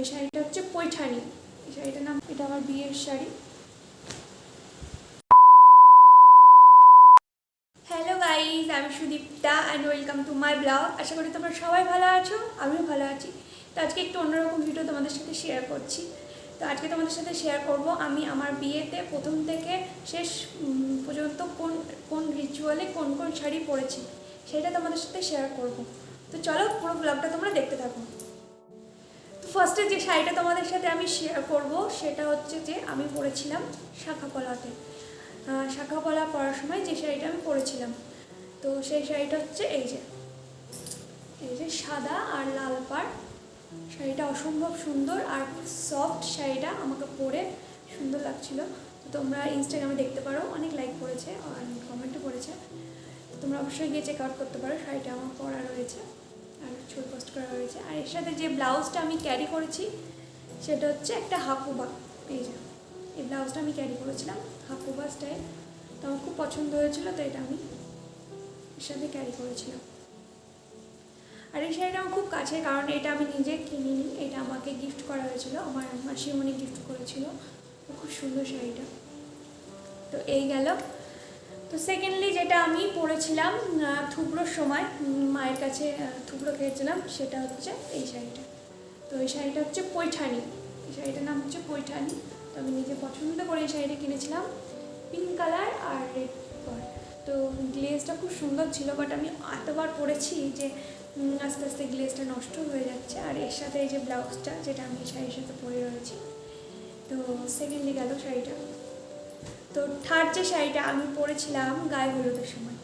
এই শাড়িটা হচ্ছে পৈঠানি। এই শাড়িটার নাম, এটা আমার বিয়ের শাড়ি। হ্যালো গাইজ আমি Sudipta and welcome to my blog আশা করি তোমরা সবাই ভালো আছো, আমিও ভালো আছি। তো আজকে একটু অন্যরকম ভিডিও তোমাদের সাথে শেয়ার করছি। তো আজকে তোমাদের সাথে শেয়ার করব আমি আমার বিয়েতে প্রথম থেকে শেষ পর্যন্ত কোন কোন রিচুয়ালে কোন কোন শাড়ি পরেছি, সেটা তোমাদের সাথে শেয়ার করব। তো চলো পুরো ব্লগটা তোমরা দেখতে থাকো। তো ফার্স্টে যে শাড়িটা তোমাদের সাথে আমি শেয়ার করব সেটা হচ্ছে যে আমি পরেছিলাম শাখা পলাতে আহ, শাখা পলা পরার সময় যে শাড়িটা আমি পরেছিলাম। তো সেই শাড়িটা হচ্ছে এই যে। এই যে সাদা আর লাল পাড়। শাড়িটা অসম্ভব সুন্দর আর সফট শাড়িটা আমাকে পরে সুন্দর লাগছিল। তো তোমরা ইনস্টাগ্রামে দেখতে পারো অনেক লাইক করেছে আর কমেন্টও করেছে তোমরা অবশ্যই গিয়ে চেক আউট করতে পারো শাড়িটা আমার পরা রয়েছে। আর ছবি পোস্ট করা হয়েছে। আর এর সাথে যে ব্লাউজটা আমি ক্যারি করেছি, সেটা হচ্ছে একটা হাকুবা এই যে, এই ব্লাউজটা আমি ক্যারি করেছিলাম হাকুবা স্টাইল তো আমার খুব পছন্দ হয়েছিল, তো এটা আমি এর সাথে ক্যারি করেছিলাম। আর এই শাড়িটা আমার খুব কাছে কারণ এটা আমি নিজে কিনিনি, এটা আমাকে গিফট করা হয়েছিল, আমার মাসিমণি গিফট করেছিল। খুব সুন্দর শাড়িটা। তো এই গেল তো সেকেন্ডলি যেটা আমি পরেছিলাম আহ, থুবড়োর সময় মায়ের কাছে থুবড়ো খেয়েছিলাম সেটা হচ্ছে এই শাড়িটা। তো এই শাড়িটা হচ্ছে পৈঠানি। এই শাড়িটার নাম হচ্ছে পৈঠানি। তো আমি নিজে পছন্দ করে এই শাড়িটা কিনেছিলাম। পিঙ্ক কালার আর রেড কালার তো গ্লেজটা খুব সুন্দর ছিল বাট আমি এতবার পরেছি যে আস্তে আস্তে গ্লেজটা নষ্ট হয়ে যাচ্ছে। আর এর সাথে এই যে ব্লাউজটা যেটা আমি শাড়ির সাথে পরে রয়েছি। তো সেকেন্ডলি গেল শাড়িটা। তো থার্ড যে শাড়িটা আমি পরেছিলাম গায়ে হলুদের সময়,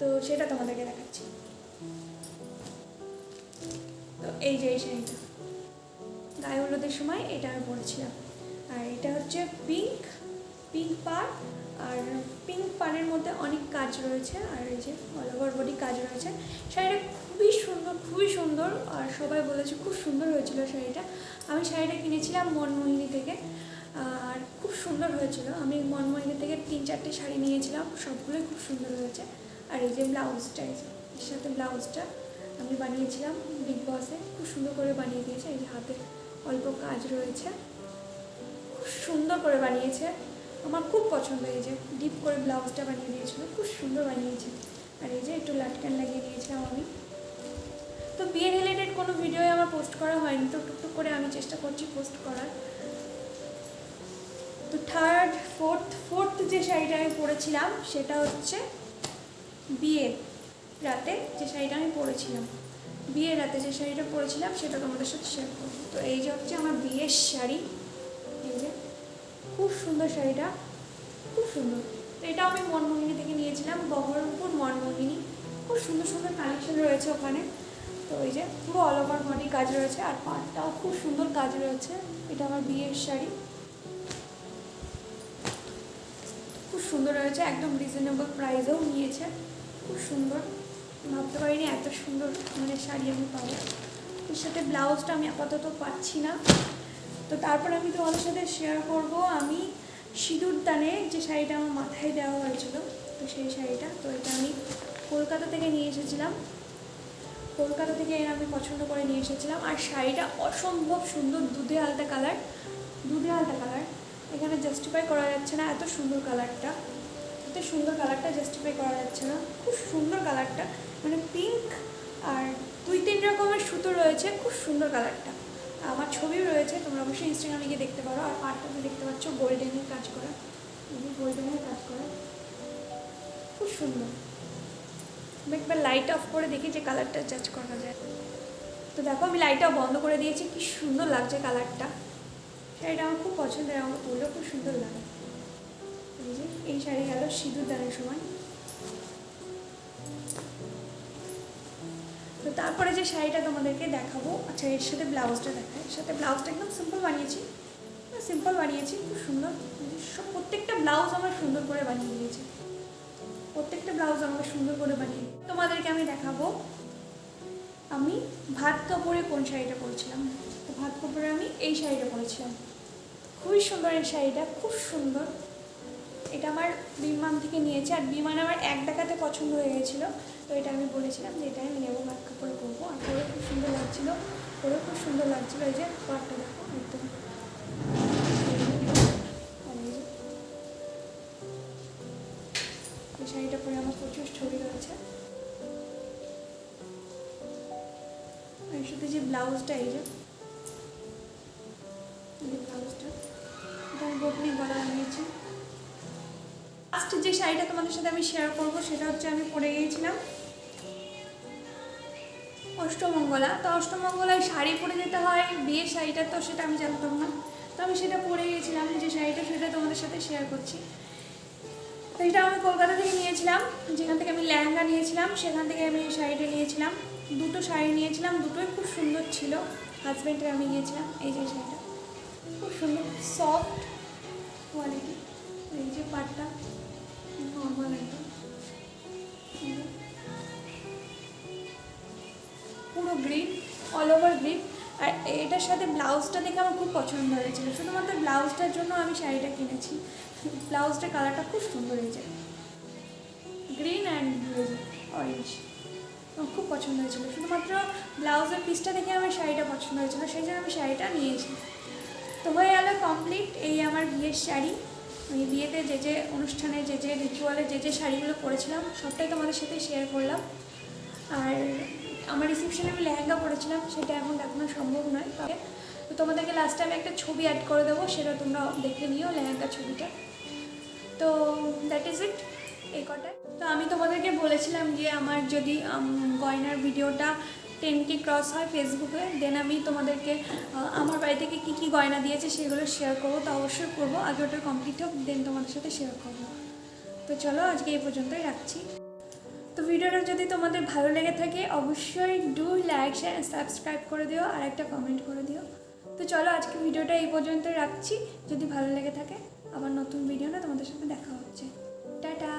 তো সেটা তোমাদেরকে দেখাচ্ছি। তো এই যে এই শাড়িটা, গায়ে হলুদের সময় এটা আমি পরেছিলাম। আর এটা হচ্ছে পিঙ্ক পিঙ্ক পার আর পিঙ্ক পাড়ের মধ্যে অনেক কাজ রয়েছে, আর এই যে অল ওভার বডি কাজ রয়েছে। শাড়িটা খুবই সুন্দর খুবই সুন্দর, আর সবাই বলেছে খুব সুন্দর হয়েছিল শাড়িটা। আমি শাড়িটা কিনেছিলাম মনমোহিনী থেকে আর খুব সুন্দর হয়েছিল। আমি মনমোহিনী থেকে তিন, চারটে শাড়ি নিয়েছিলাম, সবগুলোই খুব সুন্দর হয়েছে। আর এই যে ব্লাউজটা, এই সাথে ব্লাউজটা আমি বানিয়েছিলাম বিগ বসে খুব সুন্দর করে বানিয়ে দিয়েছে। এই যে হাতে অল্প কাজ রয়েছে, খুব সুন্দর করে বানিয়েছে। আমার খুব পছন্দ এই যে ডিপ করে ব্লাউজটা বানিয়ে দিয়েছিল, খুব সুন্দর বানিয়েছে। আর এই যে একটু লাটকান লাগিয়ে দিয়েছিলাম আমি। তো বিয়ে রিলেটেড কোনো ভিডিও আমার পোস্ট করা হয়নি, তো টুকটুক করে আমি চেষ্টা করছি পোস্ট করার। তো থার্ড ফোর্থ ফোর্থ যে শাড়িটা আমি পরেছিলাম, সেটা হচ্ছে বিয়ের রাতে যে শাড়িটা আমি পরেছিলাম। বিয়ের রাতে যে শাড়িটা পরেছিলাম, সেটা তোমাদের সাথে শেয়ার করব। তো এই যে হচ্ছে আমার বিয়ের শাড়ি, এই যে খুব সুন্দর শাড়িটা, খুব সুন্দর। তো এটা আমি মনমোহিনী থেকে নিয়েছিলাম, বহরমপুর মনমোহিনী। খুব সুন্দর সুন্দর কালেকশন রয়েছে ওখানে। তো ওই যে পুরো অল ওভার বডি কাজ রয়েছে, আর পাটটাও খুব সুন্দর কাজ রয়েছে। এটা আমার বিয়ের শাড়ি। সুন্দর হয়েছে, একদম রিজনেবল প্রাইসেও নিয়েছে। খুব সুন্দর। ভাবতে পারিনি এত সুন্দর মানে শাড়ি আমি পাবো। এর সাথে ব্লাউজটা আমি আপাতত পাচ্ছি না। তো তারপর আমি তোমাদের সাথে শেয়ার করব আমি সিঁদুর দানে যে শাড়িটা আমার মাথায় দেওয়া হয়েছিল, তো সেই শাড়িটা। তো এটা আমি কলকাতা থেকে নিয়ে এসেছিলাম। কলকাতা থেকে এর আমি পছন্দ করে নিয়ে এসেছিলাম। আর শাড়িটা অসম্ভব সুন্দর দুধে আলতা কালার, দুধে আলতা কালার। এখানে জাস্টিফাই করা যাচ্ছে না, এত সুন্দর কালারটা এত সুন্দর কালারটা জাস্টিফাই করা যাচ্ছে না। খুব সুন্দর কালারটা মানে পিঙ্ক আর দুই, তিন রকমের সুতো রয়েছে, খুব সুন্দর কালারটা আমার ছবিও রয়েছে, তোমরা অবশ্যই ইনস্টাগ্রামে গিয়ে দেখতে পারো। আর পাটটাতে দেখতে পাচ্ছ গোল্ডেনের কাজ করা। গোল্ডেনের কাজ করা। খুব সুন্দর। আমি একবার লাইট অফ করে দেখি যে কালারটা জাজ করা যায়। তো দেখো, আমি লাইটটা বন্ধ করে দিয়েছি। কি সুন্দর লাগছে কালারটা শাড়িটা আমার খুব পছন্দের, আমার পরলেও খুব সুন্দর লাগে। এই শাড়ি গেল সিঁদুর দানের সময়। তো তারপরে যে শাড়িটা তোমাদেরকে দেখাবো আচ্ছা এর সাথে ব্লাউজটা দেখায় এর সাথে ব্লাউজটা একদম সিম্পল বানিয়েছি। সিম্পল বানিয়েছি, খুব সুন্দর। সব প্রত্যেকটা ব্লাউজ আমার সুন্দর করে বানিয়ে দিয়েছি। প্রত্যেকটা ব্লাউজ আমাকে সুন্দর করে বানিয়ে তোমাদেরকে আমি দেখাবো, আমি ভাত কাপড়ে কোন শাড়িটা পরেছিলাম। তো ভাত কাপড়ে আমি এই শাড়িটা পরেছিলাম। খুবই সুন্দর এই শাড়িটা, খুব সুন্দর। এটা আমার বিমান থেকে নিয়েছে, আর বিমান আমার এক দেখাতে পছন্দ হয়ে গেছিল, তো এটা আমি বলেছিলাম যে এটা আমি নেব ভাত কাপড় করব আর পরে খুব সুন্দর লাগছিল পরেও খুব সুন্দর লাগছিল, এই যে পাটটা দেখো, একদম। এই শাড়িটা পরে আমার প্রচুর ছবি রয়েছে। আর শুধু যে ব্লাউজটা, এই যে বটনি গলা বানিয়েছি লাস্ট যে শাড়িটা তোমাদের সাথে আমি শেয়ার করব, সেটা হচ্ছে আমি পরে গিয়েছিলাম অষ্টমঙ্গলা। তো অষ্টমঙ্গলায় শাড়ি পরে যেতে হয়, বিয়ের শাড়িটা তো সেটা আমি জানতাম না। তো আমি সেটা পরে গিয়েছিলাম, যে শাড়িটা সেটা তোমাদের সাথে শেয়ার করছি। তো এটা আমি কলকাতা থেকে নিয়েছিলাম, যেখান থেকে আমি লেহেঙ্গা নিয়েছিলাম, সেখান থেকে আমি এই শাড়িটা নিয়েছিলাম। দুটো শাড়ি নিয়েছিলাম, দুটোই খুব সুন্দর ছিল। হাজব্যান্ডের আমি নিয়েছিলাম এই যে শাড়িটা। খুব সুন্দর সফট কোয়ালিটি এই যে পাটটা নর্মাল পুরো গ্রিন অল ওভার গ্রিন আর এটার সাথে ব্লাউজটা দেখে আমার খুব পছন্দ হয়েছিল। শুধুমাত্র ব্লাউজটার জন্য আমি শাড়িটা কিনেছি। ব্লাউজটার কালারটা খুব সুন্দর হয়েছে। গ্রিন অ্যান্ড অরেঞ্জ আমার খুব পছন্দ হয়েছিল। শুধুমাত্র ব্লাউজের পিসটা দেখে আমার শাড়িটা পছন্দ হয়েছিল। সেই জন্য আমি শাড়িটা নিয়েছি। তো হয়ে গেল কমপ্লিট এই আমার বিয়ের শাড়ি। আমি বিয়েতে যে যে অনুষ্ঠানে, যে যে রিচুয়ালে যে যে শাড়িগুলো পরেছিলাম, সবটাই তোমাদের সাথে শেয়ার করলাম। আর আমার রিসেপশনে আমি লেহেঙ্গা পরেছিলাম, সেটা এখন দেখানো সম্ভব নয়। তবে তো তোমাদেরকে লাস্টে আমি একটা ছবি অ্যাড করে দেবো, সেটা তোমরা দেখে নিও লেহেঙ্গা ছবিটা। তো দ্যাট ইজ ইট এই কটায় তো আমি তোমাদেরকে বলেছিলাম যে আমার যদি গয়নার ভিডিওটা টেন কে ক্রস হয় ফেসবুকে, দেন আমি তোমাদেরকে আমার বাড়ি থেকে কী কী গয়না দিয়েছে সেগুলো শেয়ার করব, তো অবশ্যই করব। আগে ওটা কমপ্লিট হোক দেন তোমাদের সাথে শেয়ার করব। তো চলো, আজকে এই পর্যন্তই রাখছি। তো ভিডিওটা যদি তোমাদের ভালো লেগে থাকে, অবশ্যই ডু লাইক শেয়ার সাবস্ক্রাইব করে দিও, আর একটা কমেন্ট করে দিও। তো চলো, আজকে ভিডিওটা এই পর্যন্তই রাখছি। যদি ভালো লেগে থাকে, আবার নতুন ভিডিও না তোমাদের সাথে দেখা হচ্ছে। টাটা!